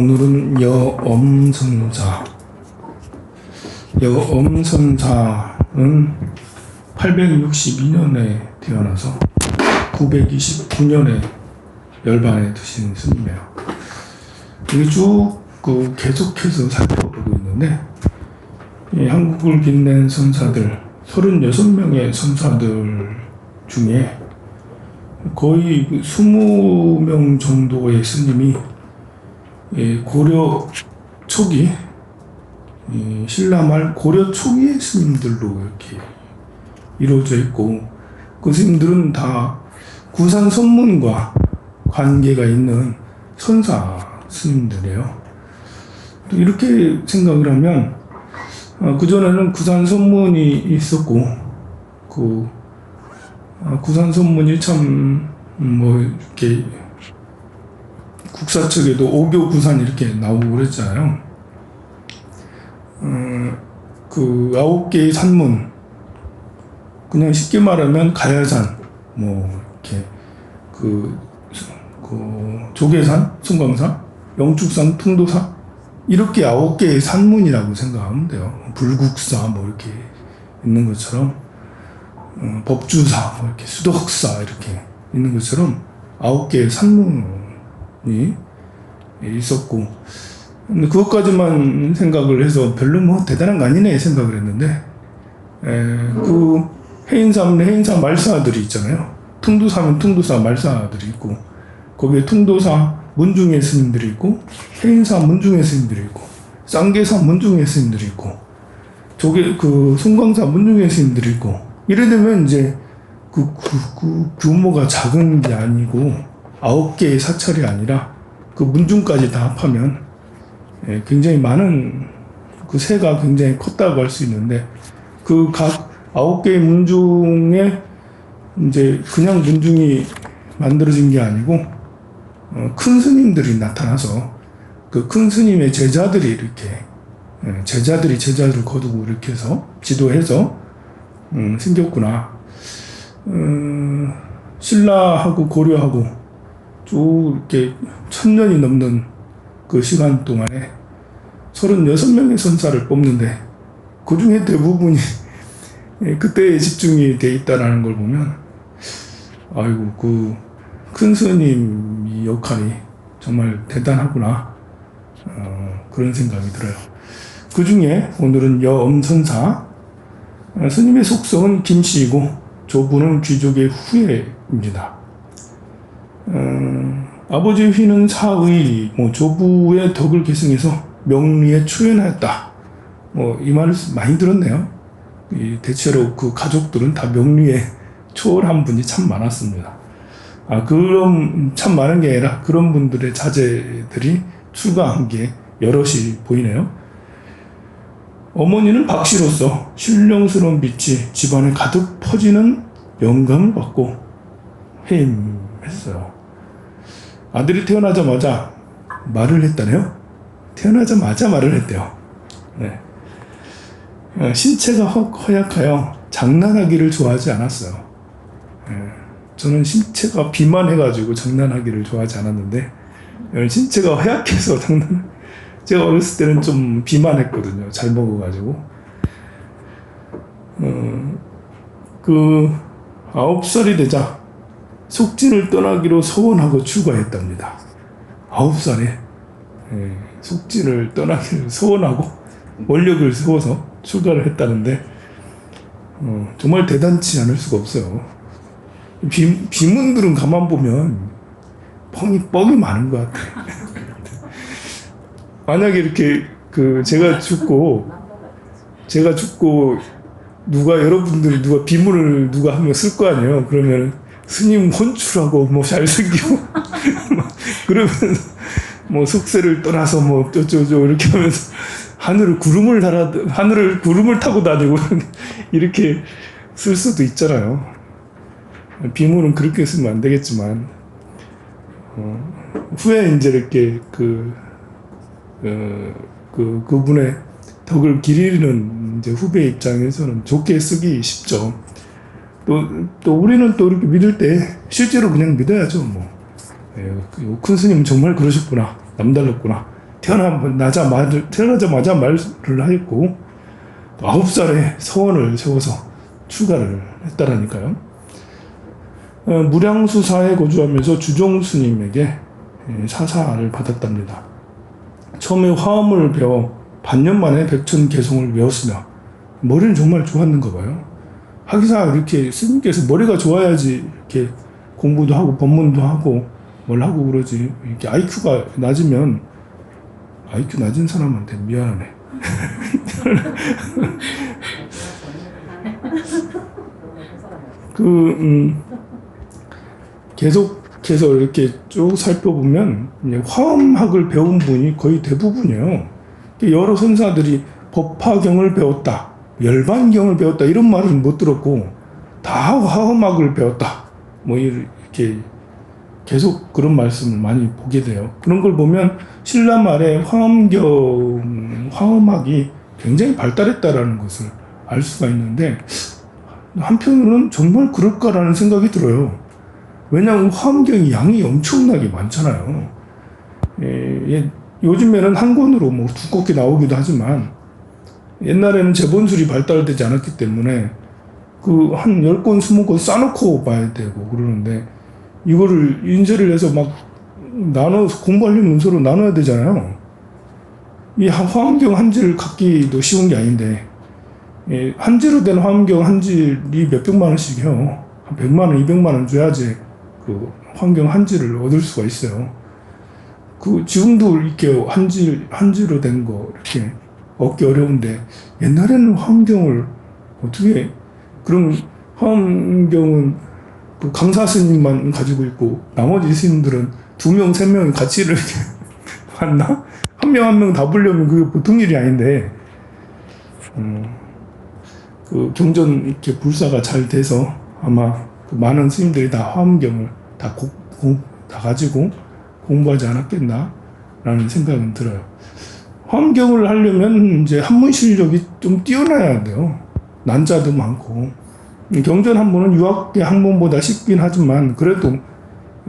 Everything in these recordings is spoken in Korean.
오늘은 여엄선사. 여엄선사는 862년에 태어나서 929년에 열반에 드신 스님이에요. 이게 쭉 그 계속해서 살펴보고 있는데, 이 한국을 빛낸 선사들, 36명의 선사들 중에 거의 20명 정도의 스님이 예, 고려 초기 예, 신라 말 고려 초기의 스님들로 이렇게 이루어져 있고 그 스님들은 다 구산 선문과 관계가 있는 선사 스님들이에요. 또 이렇게 생각을 하면 어, 그 전에는 구산 선문이 있었고 그 어, 구산 선문이 참 뭐 이렇게 국사 측에도 오교 구산 이렇게 나오고 그랬잖아요. 음, 그 아홉 개의 산문 그냥 쉽게 말하면 가야산 뭐 이렇게 그, 그 조계산, 승광산, 영축산, 통도사 이렇게 아홉 개의 산문이라고 생각하면 돼요. 불국사 뭐 이렇게 있는 것처럼 어, 법주사 뭐 이렇게 수덕사 이렇게 있는 것처럼 아홉 개의 산문이 있었고. 그것까지만 생각을 해서 별로 뭐 대단한 거 아니네 생각을 했는데. 에, 그 해인사면 해인사 말사들이 있잖아요. 퉁두사면 퉁두사 말사들이 있고 거기에 퉁도사 문중의 스님들이 있고 해인사 문중의 스님들이 있고 쌍계사 문중의 스님들이 있고 조계 그 송광사 문중의 스님들이 있고 이래 되면 이제 그, 그, 그 규모가 작은 게 아니고 아홉 개의 사찰이 아니라 그 문중까지 다 합하면 예, 굉장히 많은 그 세가 굉장히 컸다고 할 수 있는데 그 각 아홉 개의 문중에 이제 그냥 문중이 만들어진 게 아니고 어, 큰 스님들이 나타나서 그 큰 스님의 제자들이 이렇게 예, 제자들이 제자를 거두고 이렇게 해서 지도해서 음, 생겼구나. 음, 신라하고 고려하고 쭉 이렇게 천 년이 넘는 그 시간 동안에 36명의 선사를 뽑는데 그 중에 대부분이 예, 그때에 집중이 돼 있다라는 걸 보면 아이고 그 큰 스님이 역할이 정말 대단하구나 어, 그런 생각이 들어요. 그 중에 오늘은 여엄선사 어, 스님의 속성은 김씨이고 조부는 귀족의 후예입니다. 어, 아버지 휘는 사의, 뭐 조부의 덕을 계승해서 명리에 초연하였다. 뭐 이 말을 많이 들었네요. 이 대체로 그 가족들은 다 명리에 초월한 분이 참 많았습니다. 아 그런 참 많은 게 아니라 그런 분들의 자제들이 출가한 게 여럿이 보이네요. 어머니는 박씨로서 신령스러운 빛이 집안에 가득 퍼지는 영감을 받고 해임했어요. 아들이 태어나자마자 말을 했다네요. 태어나자마자 말을 했대요. 네. 어, 신체가 허, 허약하여 장난하기를 좋아하지 않았어요. 네. 저는 신체가 비만해가지고 장난하기를 좋아하지 않았는데 어, 신체가 허약해서 장난. 제가 어렸을 때는 좀 비만했거든요. 잘 먹어가지고. 어, 그 아홉 살이 되자 속진을 떠나기로 소원하고 출가했답니다. 아홉 살에 예, 속진을 떠나기를 소원하고 원력을 세워서 출가를 했다는데 어, 정말 대단치 않을 수가 없어요. 비, 비문들은 가만 보면 뻥이 뻥이 많은 것 같아. 만약에 이렇게 그 제가 죽고 제가 죽고 누가 여러분들 누가 비문을 누가 하면 쓸 거 아니에요. 그러면 스님 혼출하고 뭐 잘생기고 그러면 뭐 속세를 떠나서 뭐 어쩌고저쩌고 이렇게 하면서 하늘을 구름을 달아 하늘을 구름을 타고 다니고 이렇게 쓸 수도 있잖아요. 비문은 그렇게 쓰면 안 되겠지만 어, 후에 이제 이렇게 그, 어, 그 그분의 덕을 기리는 이제 후배 입장에서는 좋게 쓰기 쉽죠. 또, 또 우리는 또 이렇게 믿을 때 실제로 그냥 믿어야죠, 뭐. 예, 큰 스님은 정말 그러셨구나. 남달랐구나. 태어나자마자, 태어나자마자 말을 하였고, 또 아홉 살에 서원을 세워서 출가를 했다라니까요. 어, 무량수사에 거주하면서 주종 스님에게 예, 사사를 받았답니다. 처음에 화음을 배워 반년 만에 백천 개성을 외웠으며 머리는 정말 좋았는가 봐요. 하기사 이렇게 스님께서 머리가 좋아야지 이렇게 공부도 하고 법문도 하고 뭘 하고 그러지 이렇게 IQ가 낮으면 IQ 낮은 사람한테 미안하네. 그 음, 계속해서 이렇게 쭉 살펴보면 화엄학을 배운 분이 거의 대부분이에요. 여러 선사들이 법화경을 배웠다, 열반경을 배웠다 이런 말은 못 들었고 다 화엄학을 배웠다. 뭐 이렇게 계속 그런 말씀을 많이 보게 돼요. 그런 걸 보면 신라 말에 화엄경, 화엄학이 굉장히 발달했다라는 것을 알 수가 있는데 한편으로는 정말 그럴까라는 생각이 들어요. 왜냐하면 화엄경이 양이 엄청나게 많잖아요. 예, 예, 요즘에는 한 권으로 뭐 두껍게 나오기도 하지만 옛날에는 재본술이 발달되지 않았기 때문에 그 한 10권, 20권 싸놓고 봐야 되고 그러는데 이거를 인쇄를 해서 막 나눠서 공부하려면 문서로 나눠야 되잖아요. 이 화엄경 한지를 갖기도 쉬운 게 아닌데 예, 한지로 된 화엄경 한질이 몇백만 원씩이요. 한 백만 원, 이백만 원 줘야지 그 화엄경 한지를 얻을 수가 있어요. 그 지금도 이렇게 한질 한지로 된 거 이렇게 얻기 어려운데 옛날에는 화엄경을 어떻게 그런 화엄경은 그 강사 스님만 가지고 있고 나머지 스님들은 두 명, 세 명이 같이 이렇게 왔나? 한 명 한 명 다 보려면 그게 보통 일이 아닌데 음, 그 경전 이렇게 불사가 잘 돼서 아마 그 많은 스님들이 다 화엄경을 다, 다 가지고 공부하지 않았겠나 라는 생각은 들어요. 화엄경을 하려면 이제 한문 실력이 좀 뛰어나야 돼요. 난자도 많고 경전 한문은 유학계 한문보다 쉽긴 하지만 그래도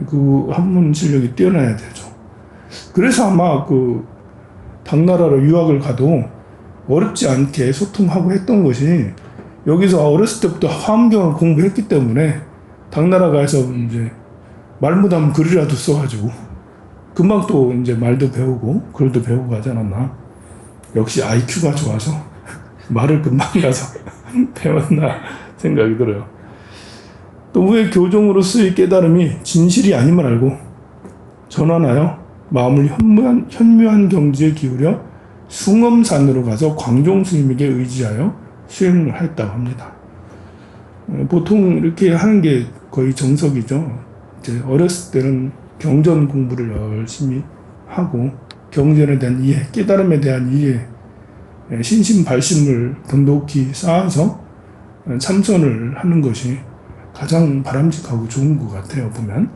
그 한문 실력이 뛰어나야 되죠. 그래서 아마 그 당나라로 유학을 가도 어렵지 않게 소통하고 했던 것이 여기서 어렸을 때부터 화엄경을 공부했기 때문에 당나라 가서 이제 말무담 글이라도 써가지고 금방 또 이제 말도 배우고 글도 배우고 하지 않았나. 역시 IQ가 좋아서 말을 금방 가서 배웠나 생각이 들어요. 또 후에 교종으로서의 깨달음이 진실이 아님을 알고 전환하여 마음을 현무한, 현묘한 경지에 기울여 숭엄산으로 가서 광종 스님에게 의지하여 수행을 했다고 합니다. 어, 보통 이렇게 하는 게 거의 정석이죠. 이제 어렸을 때는 경전 공부를 열심히 하고 경전에 대한 이해, 깨달음에 대한 이해, 예, 신심 발심을 돈독히 쌓아서 참선을 하는 것이 가장 바람직하고 좋은 것 같아요, 보면.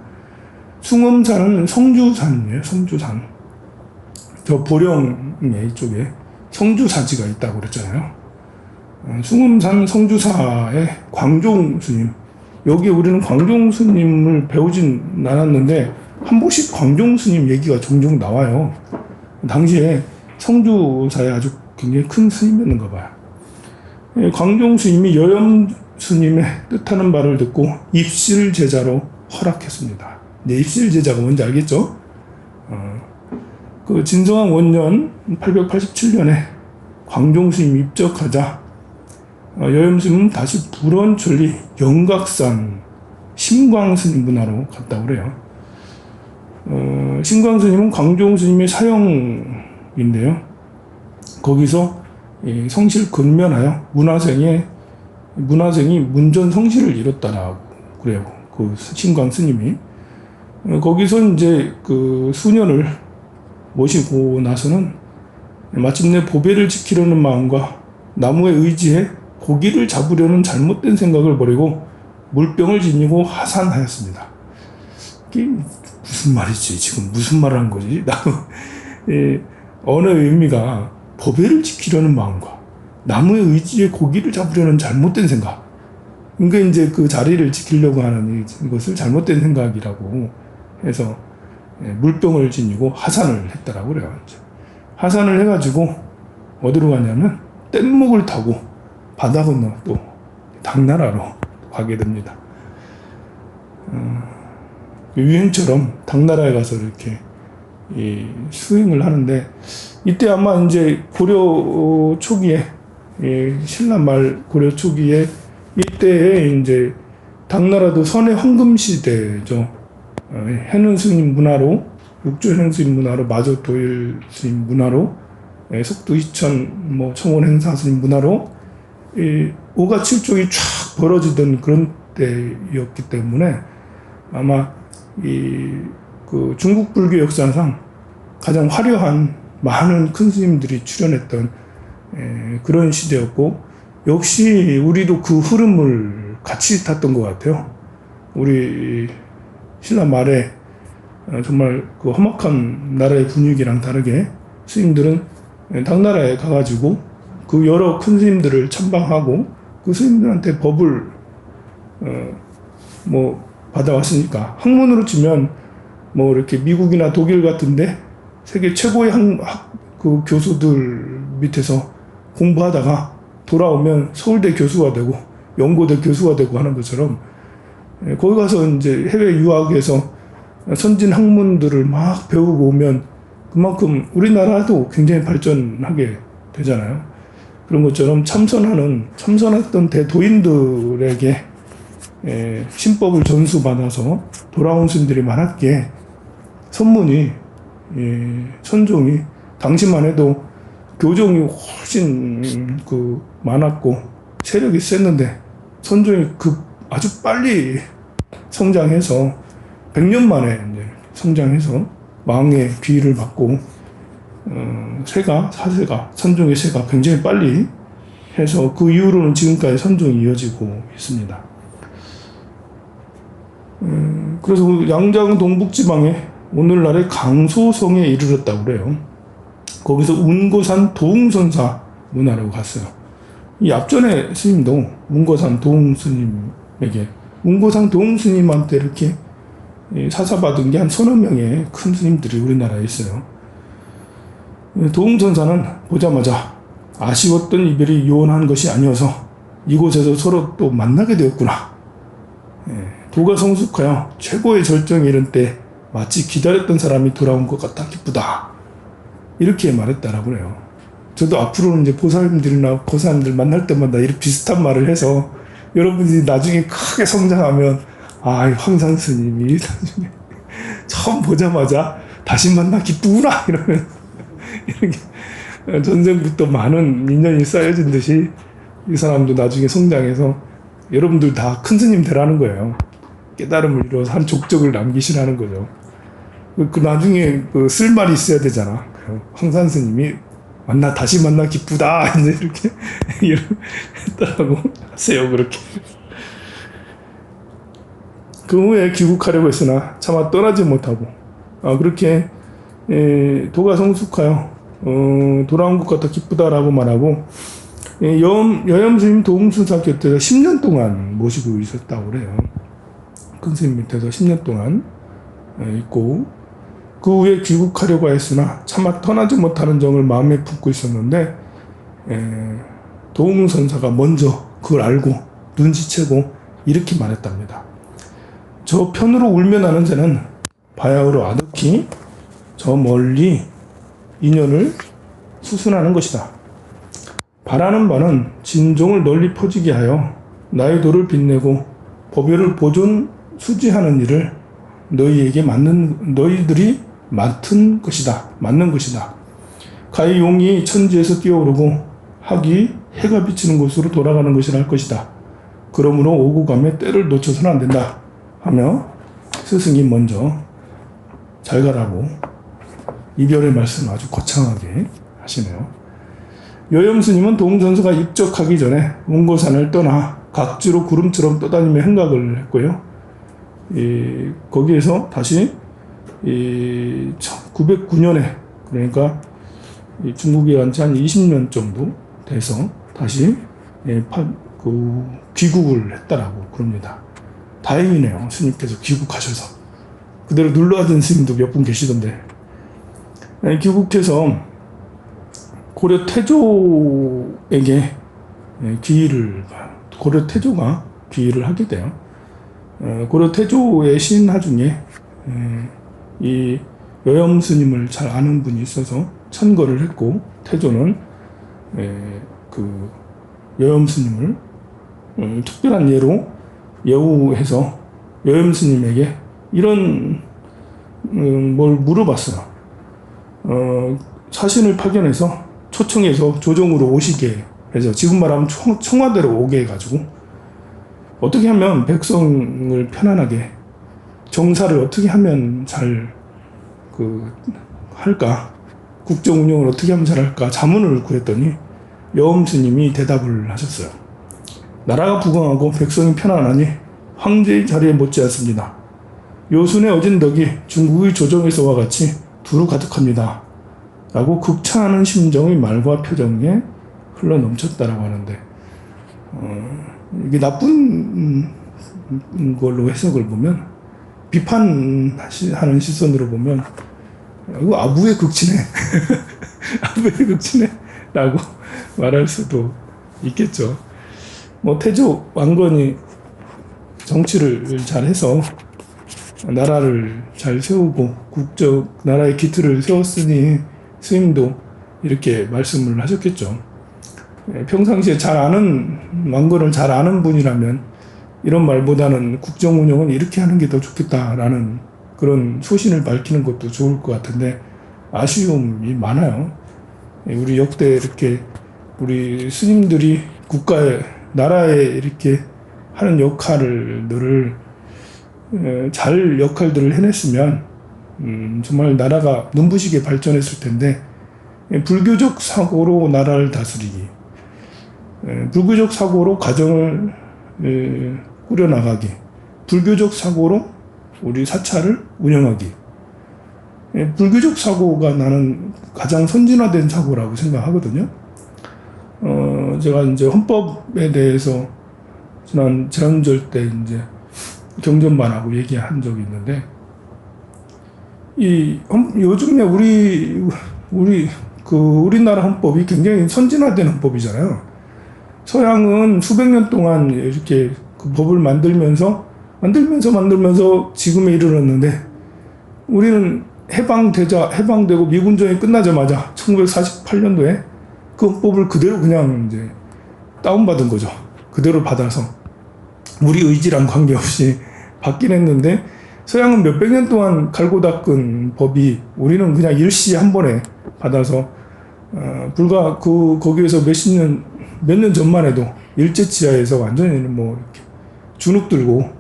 숭엄산은 성주산이에요, 성주산. 저 보령의 이쪽에 성주사지가 있다고 그랬잖아요. 어, 숭엄산 성주사의 광종 스님. 여기 우리는 광종 스님을 배우진 않았는데, 한 번씩 광종 스님 얘기가 종종 나와요. 당시에 성주사에 아주 굉장히 큰 스님이었는가 봐요. 예, 광종 스님이 여염 스님의 뜻하는 말을 듣고 입실 제자로 허락했습니다. 네, 입실 제자가 뭔지 알겠죠? 어, 그 진성한 원년 887년에 광종 스님 입적하자 어, 여염 스님은 다시 불원천리 영각산 심광 스님 문화로 갔다고 그래요. 어, 심광 스님은 광종 스님의 사형인데요. 거기서 성실 근면하여 문화생의 문화생이 문전 성실을 이뤘다라고 그래요. 그 신광 스님이 어, 거기서 이제 그 수년을 모시고 나서는 마침내 보배를 지키려는 마음과 나무에 의지해 고기를 잡으려는 잘못된 생각을 버리고 물병을 지니고 하산하였습니다. 무슨 말이지? 지금 무슨 말을 한 거지? 예, 언어의 의미가 법회를 지키려는 마음과 나무의 의지에 고기를 잡으려는 잘못된 생각. 그러니까 이제 그 자리를 지키려고 하는 이것을 잘못된 생각이라고 해서 예, 물병을 지니고 하산을 했다라고 그래요. 하산을 해가지고 어디로 가냐면 뗏목을 타고 바다 건너 또 당나라로 가게 됩니다. 어, 유행처럼 당나라에 가서 이렇게 이 수행을 하는데 이때 아마 이제 고려 초기에 예, 신라 말 고려 초기에 이때에 이제 당나라도 선의 황금 시대죠. 어, 해능 스님 문화로 육조 해능 스님 문화로 마조 도일 스님 문화로 예, 속도 이천 뭐 청원 행사 스님 문화로 이 오가 칠족이 쫙 벌어지던 그런 때였기 때문에 아마 이 그 중국 불교 역사상 가장 화려한 많은 큰 스님들이 출연했던 에, 그런 시대였고 역시 우리도 그 흐름을 같이 탔던 것 같아요. 우리 신라 말에 어, 정말 그 험악한 나라의 분위기랑 다르게 스님들은 당나라에 가가지고 그 여러 큰 스님들을 참방하고 그 스님들한테 법을 어, 뭐 받아왔으니까 학문으로 치면 뭐 이렇게 미국이나 독일 같은데 세계 최고의 학, 학, 그 교수들 밑에서 공부하다가 돌아오면 서울대 교수가 되고 연고대 교수가 되고 하는 것처럼 예, 거기 가서 이제 해외 유학에서 선진 학문들을 막 배우고 오면 그만큼 우리나라도 굉장히 발전하게 되잖아요. 그런 것처럼 참선하는 참선했던 대도인들에게 예, 신법을 전수받아서 돌아온 스님들이 많았기에 선문이 예, 선종이 당시만 해도 교종이 훨씬 그 많았고 세력이 셌는데 선종이 그 아주 빨리 성장해서 100년 만에 성장해서 왕의 귀를 받고 어, 세가 사세가 선종의 세가 굉장히 빨리 해서 그 이후로는 지금까지 선종이 이어지고 있습니다. 음, 그래서 그 양장 동북지방에 오늘날의 강소성에 이르렀다고 그래요. 거기서 운고산 도웅선사 문화라고 갔어요. 이 앞전에 스님도 운고산 도웅 스님에게 운고산 도웅 스님한테 이렇게 사사받은 게 한 서너 명의 큰 스님들이 우리나라에 있어요. 도웅선사는 보자마자 아쉬웠던 이별이 요원한 것이 아니어서 이곳에서 서로 또 만나게 되었구나. 예, 도가 성숙하여 최고의 절정에 이른 때 마치 기다렸던 사람이 돌아온 것 같아 기쁘다. 이렇게 말했다라고 그래요. 저도 앞으로는 이제 보살님들이나 고사님들 만날 때마다 이렇게 비슷한 말을 해서 여러분들이 나중에 크게 성장하면 아, 황산 스님이 나중에 처음 보자마자 다시 만나 기쁘구나 이러면 이렇게 전생부터 많은 인연이 쌓여진 듯이 이 사람도 나중에 성장해서 여러분들 다 큰 스님 되라는 거예요. 깨달음을 이뤄서 한 족적을 남기시라는 거죠. 그, 그 나중에 그 쓸 말이 있어야 되잖아. 그 황산 스님이 만나 다시 만나 기쁘다 이제 이렇게 했다라고 하세요 그렇게. 그 후에 귀국하려고 했으나 차마 떠나지 못하고 아 그렇게 에, 도가 성숙하여 어, 돌아온 것 같아 기쁘다라고 말하고 에, 여염 여염 스님 도웅순사 곁에서 10년 동안 모시고 있었다고 그래요. 큰 스님 밑에서 10년 동안 에, 있고 그 후에 귀국하려고 했으나 차마 떠나지 못하는 정을 마음에 품고 있었는데 도웅 선사가 먼저 그걸 알고 눈치채고 이렇게 말했답니다. 저 편으로 울며 나는 새는 바야흐로 아득히 저 멀리 인연을 수순하는 것이다. 바라는 바는 진종을 널리 퍼지게 하여 나의 도를 빛내고 법요를 보존 수지하는 일을 너희에게 맞는 너희들이 맡은 것이다. 맞는 것이다. 가히 용이 천지에서 뛰어오르고 학이 해가 비치는 곳으로 돌아가는 것이라 할 것이다. 그러므로 오고 가며 때를 놓쳐서는 안 된다. 하며 스승이 먼저 잘 가라고 이별의 말씀 아주 거창하게 하시네요. 여염스님은 동전서가 입적하기 전에 원고산을 떠나 각지로 구름처럼 떠다니며 행각을 했고요. 이, 거기에서 다시 이 909년에 그러니까 중국에 간지 한 20년 정도 돼서 다시 예, 파, 그 귀국을 했다라고 그럽니다. 다행이네요. 스님께서 귀국하셔서. 그대로 눌러앉은 스님도 몇 분 계시던데. 예, 귀국해서 고려 태조에게 예, 귀의를 고려 태조가 귀의를 하게 돼요. 어, 고려 태조의 신하 중에 예, 이 여염 스님을 잘 아는 분이 있어서 천거를 했고 태조는 예, 그 여염 스님을 음, 특별한 예로 예우해서 여염 스님에게 이런 음, 뭘 물어봤어요. 어, 사신을 파견해서 초청해서 조정으로 오시게 해서 지금 말하면 청, 청와대로 오게 해가지고 어떻게 하면 백성을 편안하게 정사를 어떻게 하면 잘 그 할까 국정 운영을 어떻게 하면 잘 할까 자문을 구했더니 여엄 스님이 대답을 하셨어요. 나라가 부강하고 백성이 편안하니 황제의 자리에 못지않습니다. 요순의 어진 덕이 중국의 조정에서와 같이 두루 가득합니다. 라고 극찬하는 심정의 말과 표정에 흘러 넘쳤다라고 하는데 어, 이게 나쁜 걸로 해석을 보면 비판하는 시선으로 보면 이거 아부의 극치네. 아부의 극치네. 라고 말할 수도 있겠죠. 뭐 태조 왕건이 정치를 잘해서 나라를 잘 세우고 국적 나라의 기틀을 세웠으니 스님도 이렇게 말씀을 하셨겠죠. 예, 평상시에 잘 아는 왕건을 잘 아는 분이라면 이런 말보다는 국정 운영은 이렇게 하는 게 더 좋겠다라는 그런 소신을 밝히는 것도 좋을 것 같은데 아쉬움이 많아요. 예, 우리 역대 이렇게 우리 스님들이 국가에 나라에 이렇게 하는 역할을 예, 잘 역할들을 해냈으면 음, 정말 나라가 눈부시게 발전했을 텐데 예, 불교적 사고로 나라를 다스리기, 예, 불교적 사고로 가정을 꾸려나가기, 불교적 사고로 우리 사찰을 운영하기. 불교적 사고가 나는 가장 선진화된 사고라고 생각하거든요. 어, 제가 이제 헌법에 대해서 지난 재헌절 때 이제 경전반하고 얘기한 적이 있는데, 이 요즘에 우리 우리 그 우리나라 헌법이 굉장히 선진화된 헌법이잖아요. 서양은 수백 년 동안 이렇게 그 법을 만들면서 만들면서 만들면서 지금에 이르렀는데 우리는 해방되자 해방되고 미군정이 끝나자마자 1948년도에 그 헌법을 그대로 그냥 이제 다운받은 거죠. 그대로 받아서 우리 의지랑 관계없이 받긴 했는데 서양은 몇백 년 동안 갈고 닦은 법이 우리는 그냥 일시 한 번에 받아서 어, 불과 그 거기에서 몇십 년 몇 년 전만 해도 일제 치하에서 완전히 뭐 이렇게 주눅 들고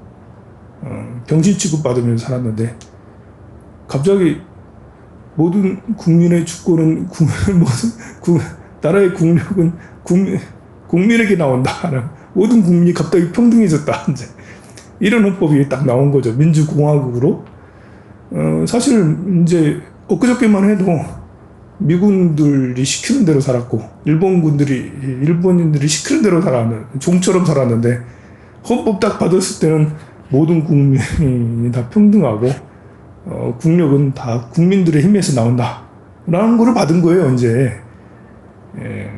어, 병신 취급 받으면서 살았는데 갑자기 모든 국민의 주권은 국, 모든 국, 나라의 국력은 국민, 국민에게 나온다. 모든 국민이 갑자기 평등해졌다. 이제 이런 헌법이 딱 나온 거죠. 민주공화국으로. 어, 사실 이제 엊그저께만 해도 미군들이 시키는 대로 살았고 일본군들이 일본인들이 시키는 대로 살았는 종처럼 살았는데 헌법 딱 받았을 때는 모든 국민이 다 평등하고 어, 국력은 다 국민들의 힘에서 나온다라는 거를 받은 거예요 이제 예.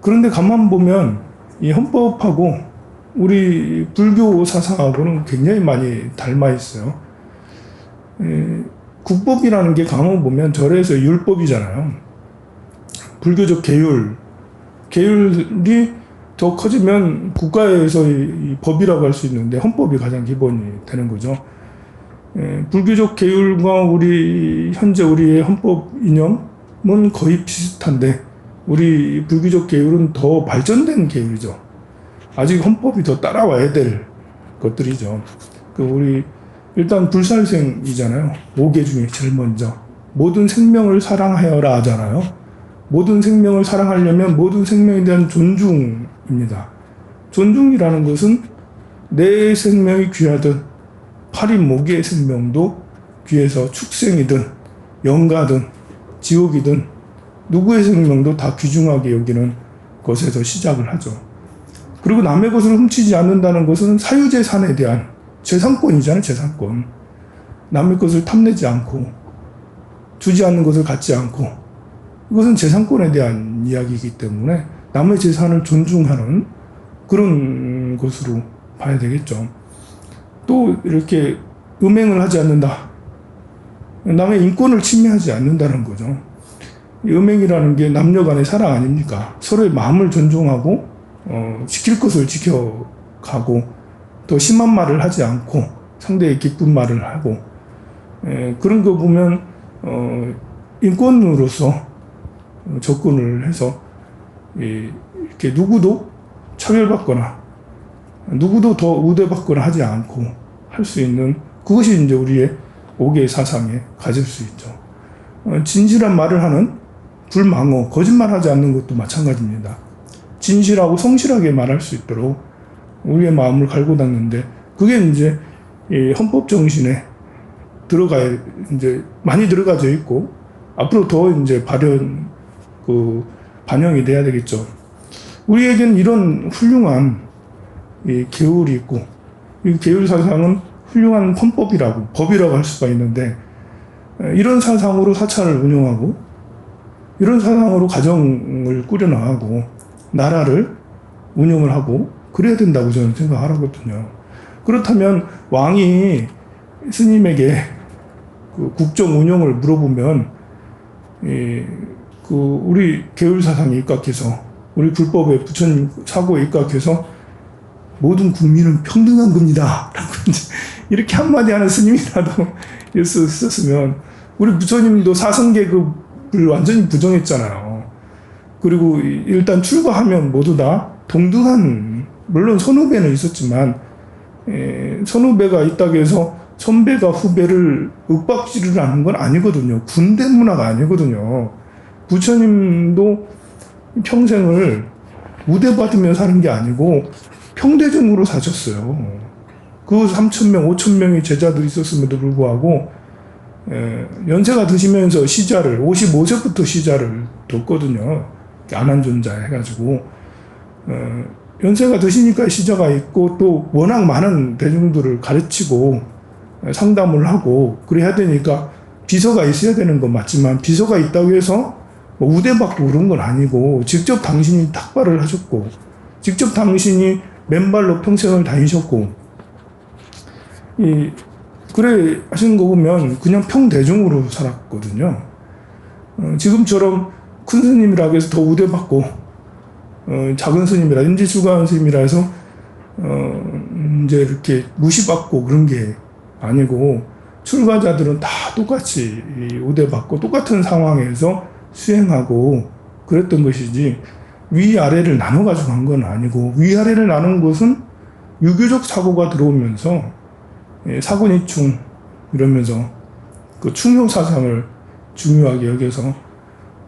그런데 가만 보면 이 헌법하고 우리 불교 사상하고는 굉장히 많이 닮아 있어요. 에, 국법이라는 게 강호 보면 절에서 율법이잖아요. 불교적 계율, 계율이 더 커지면 국가에서 이, 법이라고 할 수 있는데 헌법이 가장 기본이 되는 거죠. 에, 불교적 계율과 우리 현재 우리의 헌법 이념은 거의 비슷한데 우리 불교적 계율은 더 발전된 계율이죠. 아직 헌법이 더 따라와야 될 것들이죠. 그 우리 일단 불살생이잖아요. 5개 중에 제일 먼저 모든 생명을 사랑하여라 하잖아요. 모든 생명을 사랑하려면 모든 생명에 대한 존중입니다. 존중이라는 것은 내 생명이 귀하든 파리 모기의 생명도 귀해서 축생이든 영가든 지옥이든 누구의 생명도 다 귀중하게 여기는 것에서 시작을 하죠. 그리고 남의 것을 훔치지 않는다는 것은 사유재산에 대한 재산권이잖아요, 재산권. 남의 것을 탐내지 않고, 주지 않는 것을 갖지 않고, 이것은 재산권에 대한 이야기이기 때문에 남의 재산을 존중하는 그런 것으로 봐야 되겠죠. 또 이렇게 음행을 하지 않는다. 남의 인권을 침해하지 않는다는 거죠. 이 음행이라는 게 남녀 간의 사랑 아닙니까? 서로의 마음을 존중하고, 어, 지킬 것을 지켜가고, 또 심한 말을 하지 않고, 상대의 기쁜 말을 하고, 에, 그런 거 보면, 어, 인권으로서 접근을 해서, 이, 이렇게 누구도 차별받거나, 누구도 더 우대받거나 하지 않고 할 수 있는 그것이 이제 우리의 오개의 사상에 가질 수 있죠. 어, 진실한 말을 하는 불망어, 거짓말하지 않는 것도 마찬가지입니다. 진실하고 성실하게 말할 수 있도록 우리의 마음을 갈고 닦는데 그게 이제 이 헌법 정신에 들어가 이제 많이 들어가져 있고 앞으로 더 이제 발현 그 반영이 돼야 되겠죠. 우리에겐 이런 훌륭한 이 계율이 있고 이 계율 사상은 훌륭한 헌법이라고 법이라고 할 수가 있는데 에, 이런 사상으로 사찰을 운영하고 이런 사상으로 가정을 꾸려나가고 나라를 운영을 하고 그래야 된다고 저는 생각하거든요. 그렇다면 왕이 스님에게 그 국정 운영을 물어보면 이, 그 우리 계율 사상에 입각해서 우리 불법에 부처님 사고에 입각해서 모든 국민은 평등한 겁니다. 라고 이렇게 한마디 하는 스님이라도 있었으면 우리 부처님도 사성계급을 완전히 부정했잖아요. 그리고 일단 출가하면 모두 다 동등한 물론 선후배는 있었지만 에, 선후배가 있다고 해서 선배가 후배를 윽박지를 하는 건 아니거든요. 군대 문화가 아니거든요. 부처님도 평생을 우대받으며 사는 게 아니고 평대중으로 사셨어요. 그 3천명, 5천명의 제자들이 있었음에도 불구하고 에, 연세가 드시면서 시자를 55세부터 시자를 뒀거든요. 안한존자 해가지고 어, 연세가 드시니까 시자가 있고 또 워낙 많은 대중들을 가르치고 상담을 하고 그래야 되니까 비서가 있어야 되는 건 맞지만 비서가 있다고 해서 뭐 우대받고 그런 건 아니고 직접 당신이 탁발을 하셨고 직접 당신이 맨발로 평생을 다니셨고 이 그래 하시는 거 보면 그냥 평대중으로 살았거든요. 어, 지금처럼 큰 스님이라고 해서 더 우대받고 어, 작은 스님이라 인지주간 스님이라 해서 어, 이제 이렇게 무시받고 그런 게 아니고 출가자들은 다 똑같이 우대받고 똑같은 상황에서 수행하고 그랬던 것이지 위아래를 나눠 가지고 한 건 아니고 위아래를 나눈 것은 유교적 사고가 들어오면서 예, 사군이충 이러면서 그 충효 사상을 중요하게 여겨서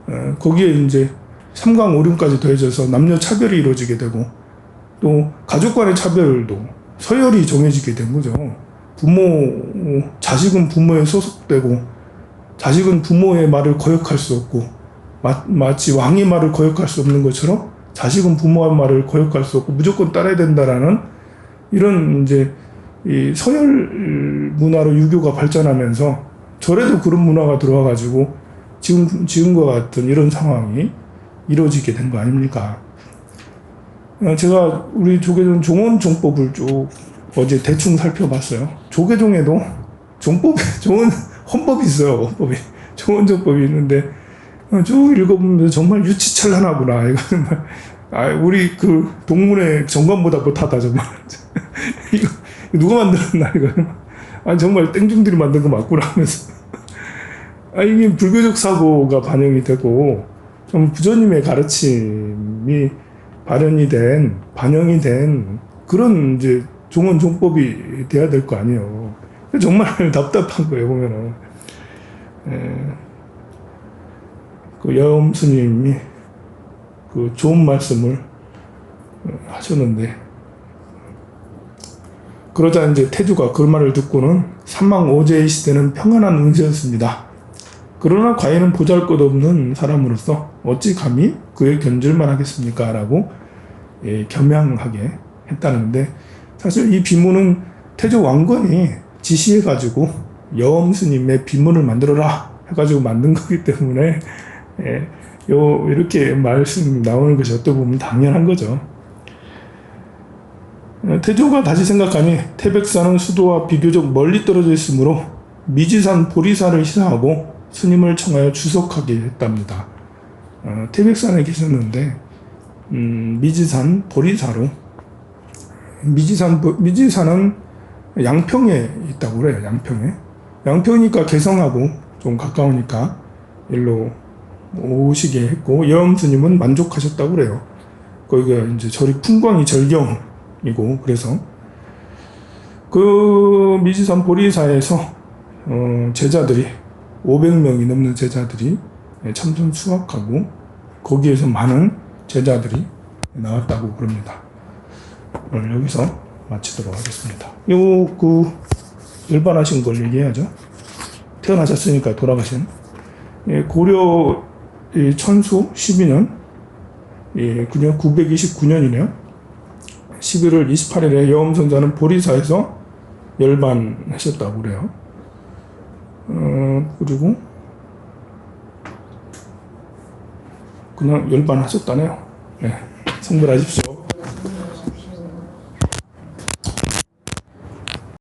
어, 거기에 이제 삼강 오륜까지 더해져서 남녀 차별이 이루어지게 되고 또 가족 간의 차별도 서열이 정해지게 된 거죠. 부모 자식은 부모에 소속되고 자식은 부모의 말을 거역할 수 없고 마, 마치 왕의 말을 거역할 수 없는 것처럼 자식은 부모의 말을 거역할 수 없고 무조건 따라야 된다라는 이런 이제 이 서열 문화로 유교가 발전하면서 절에도 그런 문화가 들어와 가지고 지금 지금과 같은 이런 상황이 이루어지게 된 거 아닙니까? 어, 제가 우리 조계종 종원 종법을 쭉 어제 대충 살펴봤어요. 조계종에도 종법, 종원 헌법이 있어요. 헌법이 종원종법이 있는데 어, 쭉 읽어보면 정말 유치찬란하구나. 이거는 아, 우리 그 동문회 정관보다 못하다 정말. 이거 누가 만들었나 이거. 아 정말 땡중들이 만든 거 맞구나 하면서. 아 이게 불교적 사고가 반영이 되고 좀 부처님의 가르침이 발현이 된 반영이 된 그런 이제 종원 종법이 돼야 될 거 아니에요. 정말 답답한 거예요 보면은. 에, 그 여음 스님이 그 좋은 말씀을 하셨는데 그러자 이제 태주가 그 말을 듣고는 삼망 오제의 시대는 평안한 운세였습니다. 그러나 과인은 보잘것없는 사람으로서 어찌 감히 그에 견줄만 하겠습니까? 라고 예, 겸양하게 했다는데 사실 이 비문은 태조 왕건이 지시해가지고 여엄 스님의 비문을 만들어라 해가지고 만든 거기 때문에 예, 요 이렇게 말씀 나오는 것이 어떻게 보면 당연한 거죠. 어, 태조가 다시 생각하니 태백산은 수도와 비교적 멀리 떨어져 있으므로 미지산 보리사를 시사하고 스님을 청하여 주석하게 했답니다. 어, 태백산에 계셨는데 음, 미지산 보리사로 미지산 보- 미지산은 양평에 있다고 그래요. 양평에 양평이니까 개성하고 좀 가까우니까 일로 오시게 했고 여음 스님은 만족하셨다고 그래요. 거기가 이제 절이 풍광이 절경이고 그래서 그 미지산 보리사에서 어, 제자들이 500명이 넘는 제자들이 참선 수학하고 거기에서 많은 제자들이 나왔다고 그럽니다. 오늘 여기서 마치도록 하겠습니다. 요그 열반하신 걸 얘기해야죠. 태어나셨으니까 돌아가신 예, 고려 이 천수 12년 예, 그냥 929년이네요. 11월 28일에 여음선자는 보리사에서 열반하셨다고 그래요. 어, 그리고 그냥 열반하셨다네요. 네, 성불하십시오.